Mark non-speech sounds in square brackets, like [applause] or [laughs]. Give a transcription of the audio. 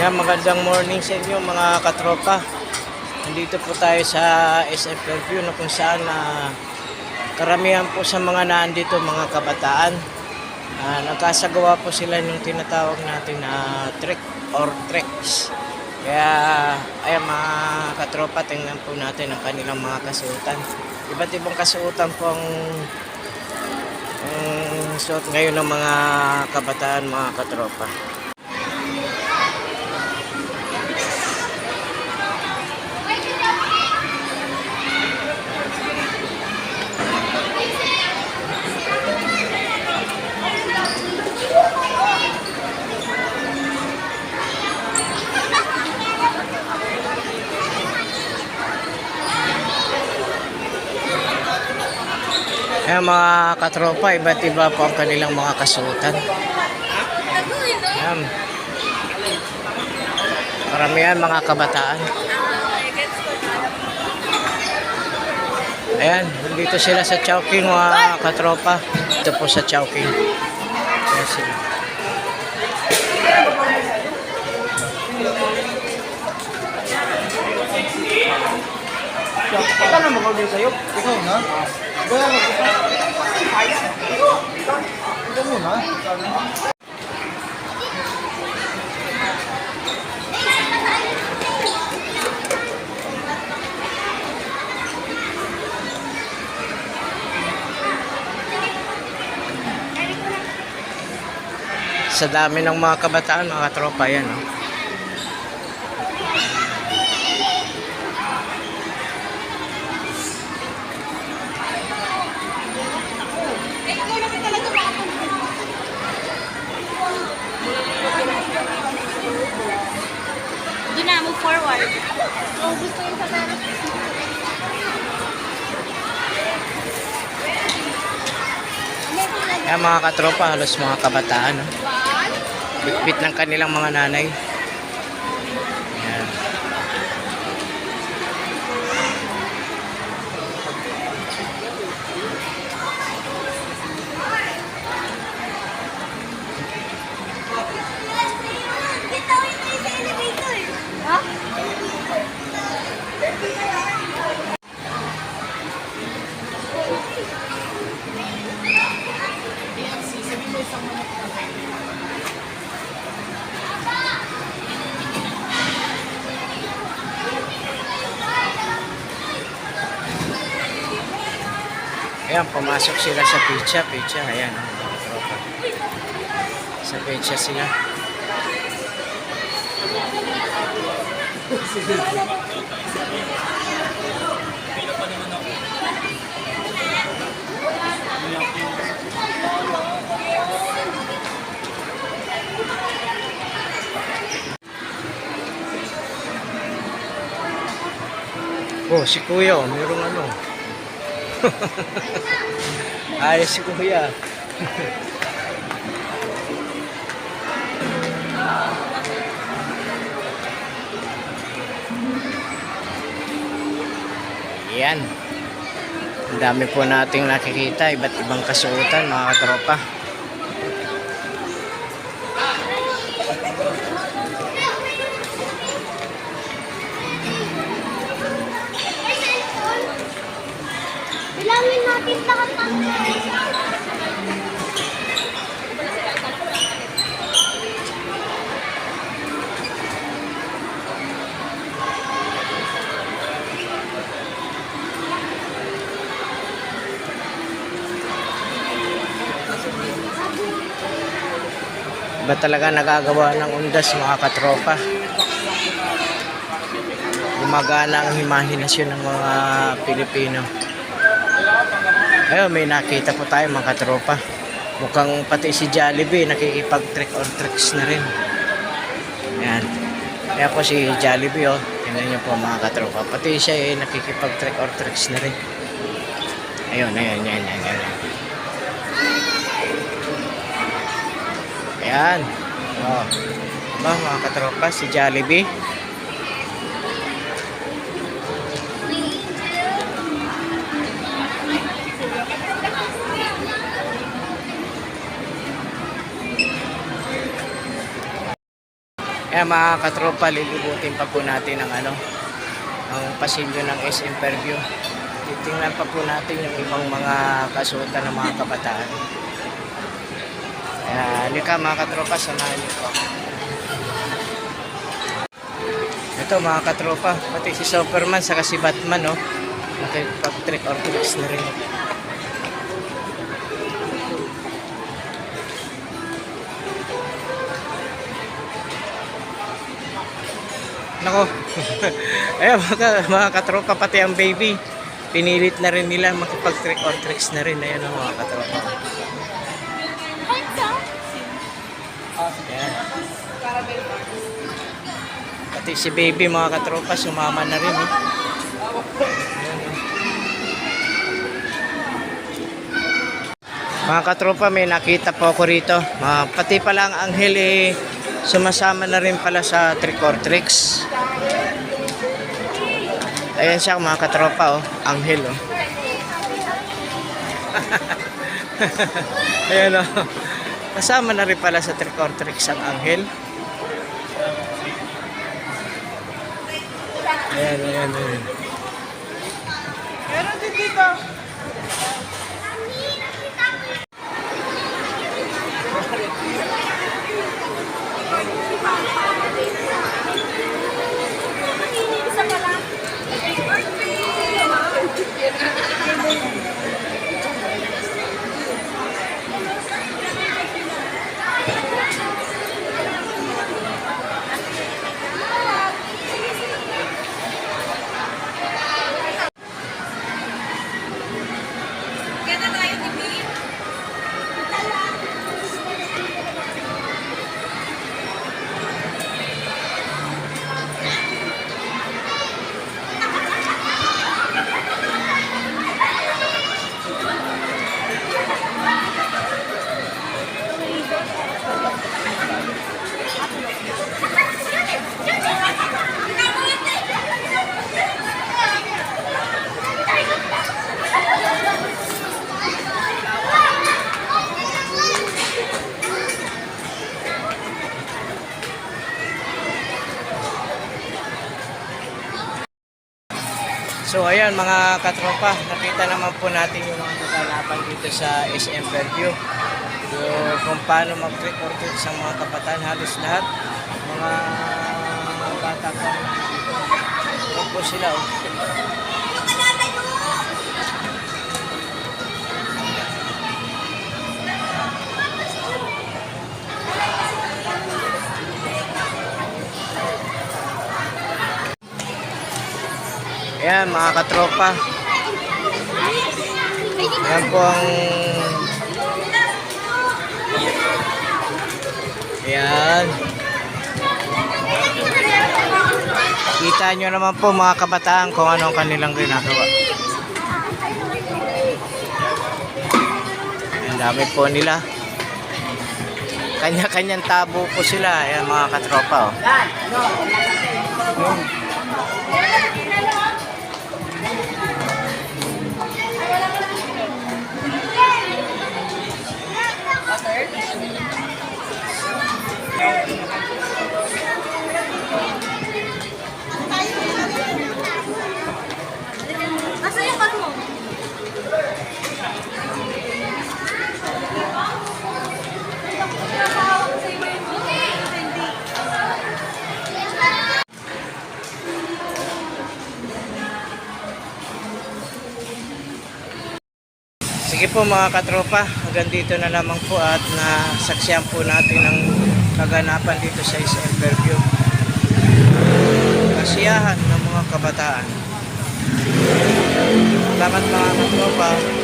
Yan, magandang morning sa inyo mga katropa. Nandito po tayo sa SF Fairview na kung saan na karamihan po sa mga naandito mga kabataan. Ah, nagkasagawa po sila ng tinatawag natin na trek or treks. Kaya, ayan mga katropa, tingnan po natin ang kanilang mga kasuotan. Iba't ibang kasuotan po ang ang suot ngayon ng mga kabataan, mga katropa. Ayan mga katropa, iba't iba po ang kanilang mga kasuotan. Ayan. Karamihan mga kabataan. Ayan, dito sila sa Chowking mga katropa. Dito po sa Chowking. Ayan sila. Ikaw na mag-order sa'yo. Ikaw na? Sa dami ng mga kabataan, mga katropa yan. Oh. Forward. Oh, gusto yung sa pera. Ayan mga katropa, halos mga kabataan. Oh. Bitbit ng kanilang mga nanay. Ayan, pumasok sila sa pizza. Pizza, ayan. oh, mga katropa. Sa pizza sila. Oh, si Kuya, oh, ano. [laughs] Ayos si Kuya. [laughs] Yan. Ang dami po nating nakikita, iba't ibang kasuotan, mga katropa. Bilangin natin lahat ng Ba talaga nagagawa ng undas mga katropa? Gumagana ang imahinasyon ng mga Pilipino. Ayun, may nakita po tayo mga katropa. Mukhang pati si Jollibee nakikipag-trick or tricks na rin. Yan. Kaya po si Jollibee oh. Tingnan niyo po mga katropa. Pati siya eh nakikipag-trick or tricks na rin. Ayun, ayun, ayun, ayun, ayun. Ayan. Oh. Ba, mga katropa, si Jollibee. Kaya mga katropa, lilibutin pa po natin ang ano, ang pasilyo ng SM Fairview. Titingnan pa po natin yung ibang mga kasuotan ng mga kabataan. Kaya halika mga katropa, samahan niyo po. Ito mga katropa, pati si Superman saka si Batman, no? Nakipag-trick or treats na rin. Nako. [laughs] Ayan mga, mga katropa, pati ang baby. Pinilit na rin nila makipag-trick or tricks na rin. Ayan mga katropa. Ayan. Pati si baby mga katropa, sumama na rin. Eh. Mga katropa, may nakita po ako rito. Mga, pati pala ang anghel eh, sumasama na rin pala sa trick or tricks. Ayan siya mga katropa oh, anghel oh. [laughs] Ayan oh. Kasama na rin pala sa trick or tricks ang anghel. Ayan, ayan, ayan. Meron din dito. Ayan mga katropa, nakita naman po natin yung mga kaganapan dito sa SM Fairview. So, kung paano mag-trick or sa mga kabataan, halos lahat. Mga bata pa. Huwag po sila. Oh. Ayan mga katropa. Ayan po ang Ayan. Kita nyo naman po mga kabataan kung ano ang kanilang ginagawa. Ang dami po nila. Kanya-kanyang tabo po sila. Ayan mga katropa. Oh. Asa Sige po mga katropa, hanggang dito na lamang po at nasaksiyan po natin ang kaganapan dito sa SM Fairview. Kasiyahan ng mga kabataan. Salamat mga katropa.